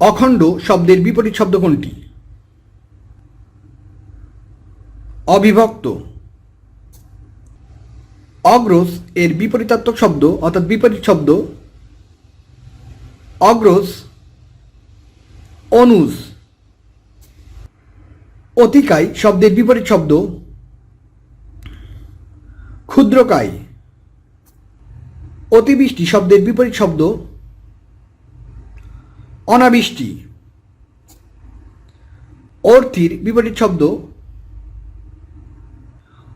অখণ্ড শব্দের বিপরীত শব্দ কোনটি? অবিভক্ত। অগ্রস এর বিপরীতাত্মক শব্দ, অর্থাৎ বিপরীত শব্দ। অগ্রস অনুজ। অতিকায় শব্দের বিপরীত শব্দ। ক্ষুদ্রকায়। অতিবৃষ্টি শব্দের বিপরীত শব্দ। অনাবৃষ্টি। অর্থির বিপরীত শব্দ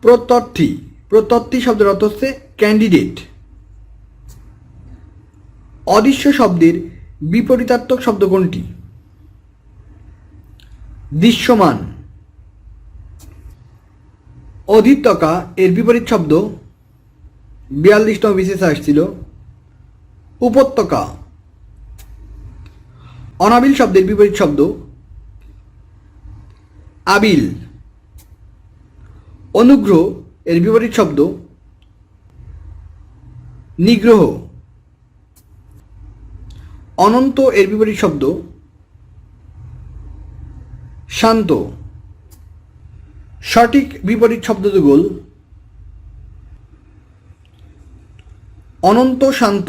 প্রত্যর্থী। প্রত্যর্থী শব্দের অর্থ হচ্ছে ক্যান্ডিডেট অদৃশ্য শব্দের বিপরীতাত্মক শব্দ কোনটি? দৃশ্যমান। অধিত্যকা এর বিপরীত শব্দ বিয়াল্লিশতম বিশেষে আসছিল। উপত্যকা। অনাবিল শব্দের বিপরীত শব্দ আবিল। অনুগ্রহ এর বিপরীত শব্দ নিগ্রহ। অনন্ত এর বিপরীত শব্দ শান্ত। সঠিক বিপরীত শব্দ যুগল অনন্ত শান্ত।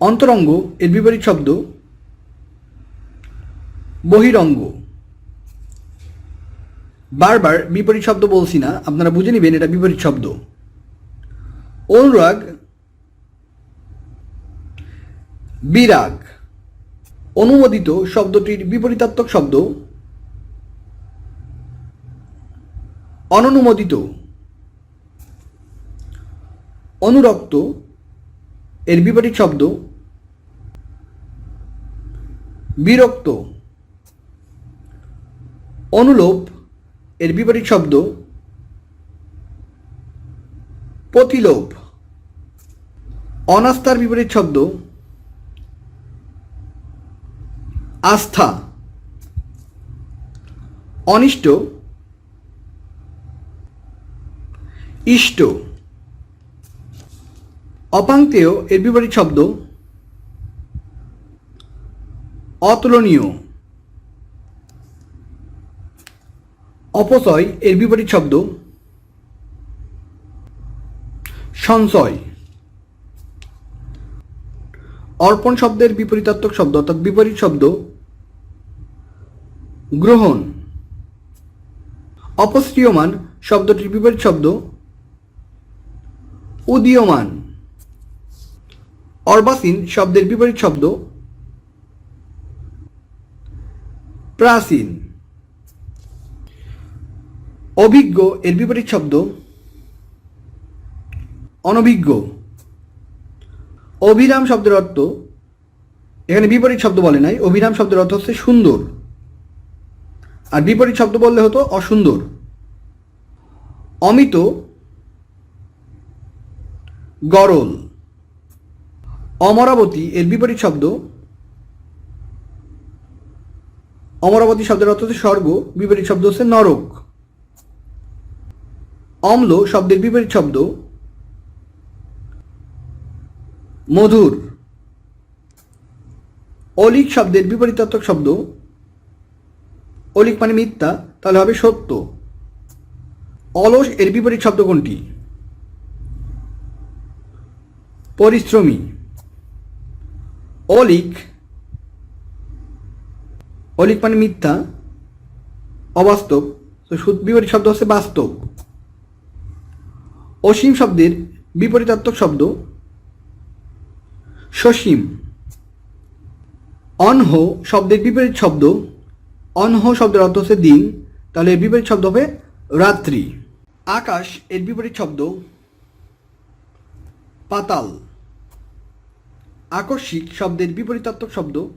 অন্তরঙ্গ এর বিপরীত শব্দ বহিরঙ্গ। বারবার বিপরীত শব্দ বলছি না, আপনারা বুঝে নেবেন এটা বিপরীত শব্দ। অনুরাগ, বিরাগ, অনুমোদিত শব্দটির বিপরীতাত্মক শব্দ। অননুমোদিত অনুরক্ত এর বিপরীত শব্দ বিরক্ত। অনুলোপ এর বিপরীত শব্দ প্রতিলোপ। অনাস্থার বিপরীত শব্দ আস্থা। অনিষ্ট, ইষ্ট। অপাঙ্ক্তেয় এর বিপরীত শব্দ অতুলনীয়। অপচয় এর বিপরীত শব্দ সঞ্চয়। অর্পণ শব্দের বিপরীতাত্মক শব্দ অর্থাৎ বিপরীত শব্দ গ্রহণ। অপসৃয়মান শব্দটির বিপরীত শব্দ উদীয়মান। অর্বাসীন শব্দের বিপরীত শব্দ প্রাচীন। অভিজ্ঞ এর বিপরীত শব্দ অনভিজ্ঞ। অভিরাম শব্দের অর্থ, এখানে বিপরীত শব্দ বলে নাই, অভিরাম শব্দের অর্থ হচ্ছে সুন্দর। আর বিপরীত শব্দ বললে হতো অসুন্দর। অমিত গরল। অমরাবতী, এর বিপরীত শব্দ, অমরাবতী শব্দের অর্থ হচ্ছে স্বর্গ, বিপরীত শব্দ হচ্ছে নরক। অম্ল শব্দের বিপরীত শব্দ, মধুর। অলিক শব্দের বিপরীতাত্মক শব্দ, অলিক মানে মিথ্যা, তাহলে হবে সত্য। অলস এর বিপরীত শব্দ কোনটি? পরিশ্রমী। অলিক অলিক মানে মিথ্যা, অবাস্তব, তো সুদ বিপরীত শব্দ হচ্ছে বাস্তব। অসীম শব্দের বিপরীতাত্মক শব্দ সসীম। অনহ শব্দের বিপরীত শব্দ, অনহ শব্দের অর্থ হচ্ছে দিন, তাহলে এর বিপরীত শব্দ হবে রাত্রি। আকাশ এর বিপরীত শব্দ পাতাল। আকস্মিক শব্দের বিপরীতাত্মক শব্দ।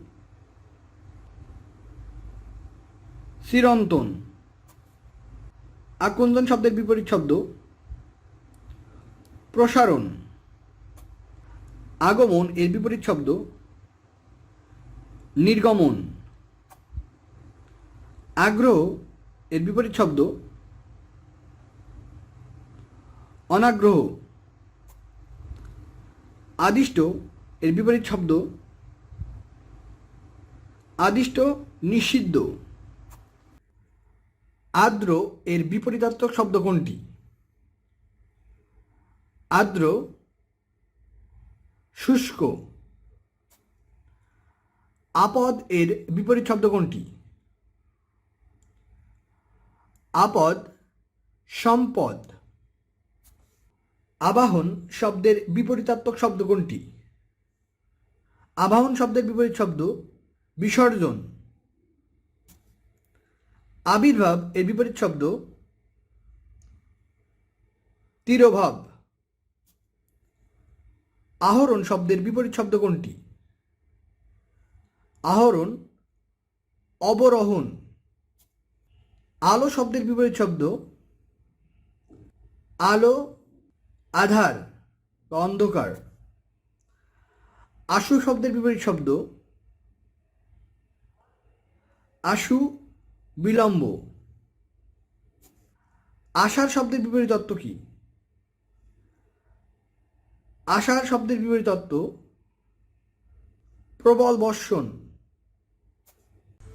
চিরন্তন। আকুঞ্জন শব্দের বিপরীত শব্দ। প্রসারণ। আগমন এর বিপরীত শব্দ। নির্গমন। আগ্রহ এর বিপরীত শব্দ। অনাগ্রহ। আদিষ্ট এর বিপরীত শব্দ আদিষ্ট নিষিদ্ধ। আর্দ্র এর বিপরীতার্থক শব্দ কোনটি? আর্দ্র শুষ্ক। আপদ এর বিপরীত শব্দ কোনটি? আপদ সম্পদ। আবাহন শব্দের বিপরীতাত্মক শব্দ কোনটি? আবাহন শব্দের বিপরীত শব্দ বিসর্জন। আবির্ভাব এর বিপরীত শব্দ তিরোভাব। আহরণ শব্দের বিপরীত শব্দ কোনটি? আহরণ, অবরোহণ। আলো শব্দের বিপরীত শব্দ আলো, আধার অন্ধকার। আশু শব্দের বিপরীত শব্দ। আশু বিলম্ব। আষাঢ় শব্দের বিপরীত তত্ত্ব কি? আষাঢ় শব্দের বিপরীত তত্ত্ব প্রবল বর্ষণ।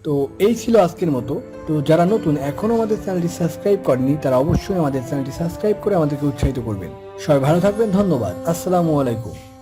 তো এই ছিল আজকের মতো। তো যারা নতুন এখনও আমাদের চ্যানেলটি সাবস্ক্রাইব করেনি, তারা অবশ্যই আমাদের চ্যানেলটি সাবস্ক্রাইব করে আমাদেরকে উৎসাহিত করবেন। সবাই ভালো থাকবেন, ধন্যবাদ। আসসালামু আলাইকুম।